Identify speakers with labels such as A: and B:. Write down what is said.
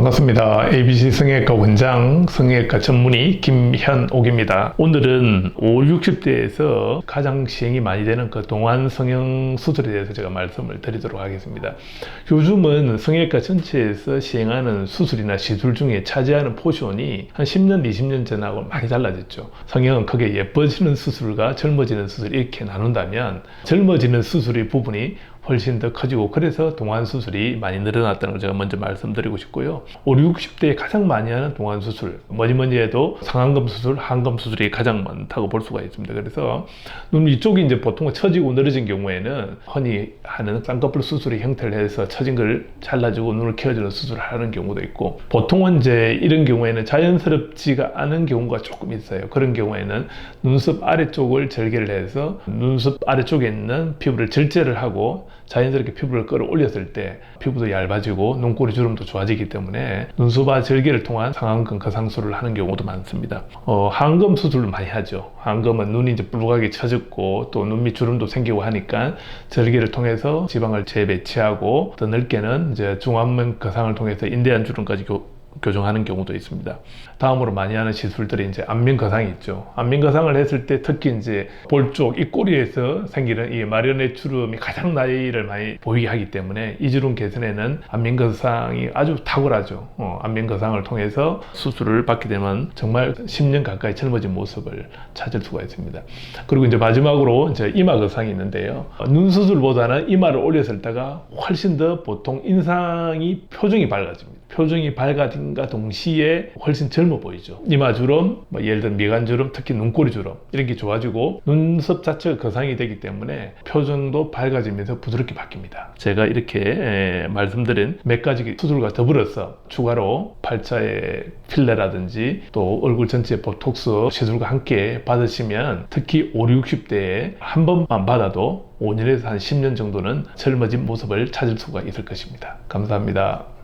A: 반갑습니다. ABC 성형외과 원장 성형외과 전문의 김현옥입니다. 오늘은 5, 60대에서 가장 시행이 많이 되는 그 동안 성형 수술에 대해서 제가 말씀을 드리도록 하겠습니다. 요즘은 성형외과 전체에서 시행하는 수술이나 시술 중에 차지하는 포션이 한 10년, 20년 전하고 많이 달라졌죠. 성형은 크게 예뻐지는 수술과 젊어지는 수술 이렇게 나눈다면 젊어지는 수술의 부분이 훨씬 더 커지고 그래서 동안 수술이 많이 늘어났다는 걸 제가 먼저 말씀드리고 싶고요. 5, 60대에 가장 많이 하는 동안 수술 뭐니 뭐니 해도 상안검 수술, 하안검 수술이 가장 많다고 볼 수가 있습니다. 그래서 눈 위쪽이 이제 보통 처지고 늘어진 경우에는 흔히 하는 쌍꺼풀 수술의 형태를 해서 처진 걸 잘라주고 눈을 키워주는 수술을 하는 경우도 있고 보통은 이제 이런 경우에는 자연스럽지가 않은 경우가 조금 있어요. 그런 경우에는 눈썹 아래쪽을 절개를 해서 눈썹 아래쪽에 있는 피부를 절제를 하고 자연스럽게 피부를 끌어올렸을 때 피부도 얇아지고 눈꼬리 주름도 좋아지기 때문에 눈썹아 절개를 통한 상안검 거상술을 하는 경우도 많습니다. 어, 하안검 수술을 많이 하죠. 하안검은 눈이 이제 뿔룩하게 처졌고 또 눈밑 주름도 생기고 하니까 절개를 통해서 지방을 재배치하고 더 넓게는 이제 중안면 거상을 통해서 인대한 주름까지 교, 교정하는 경우도 있습니다. 다음으로 많이 하는 시술들이 이제 안면 거상이 있죠. 안면 거상을 했을 때 특히 이제 볼쪽 입꼬리에서 생기는 이 마련의 주름이 가장 나이를 많이 보이게 하기 때문에 이 주름 개선에는 안면 거상이 아주 탁월하죠. 어, 안면 거상을 통해서 수술을 받게 되면 정말 10년 가까이 젊어진 모습을 찾을 수가 있습니다. 그리고 이제 마지막으로 이제 이마 거상이 있는데요. 어, 눈 수술보다는 이마를 올렸을 때가 훨씬 더 보통 인상이 표정이 밝아집니다. 표정이 밝아진과 동시에 훨씬 젊어 보이죠. 이마 주름, 뭐 예를 들어 미간 주름, 특히 눈꼬리 주름 이런 게 좋아지고 눈썹 자체가 거상이 되기 때문에 표정도 밝아지면서 부드럽게 바뀝니다. 제가 이렇게 에, 말씀드린 몇 가지 수술과 더불어서 추가로 팔자의 필레라든지 또 얼굴 전체 보톡스 시술과 함께 받으시면 특히 5, 60대에 한 번만 받아도 5년에서 한 10년 정도는 젊어진 모습을 찾을 수가 있을 것입니다. 감사합니다.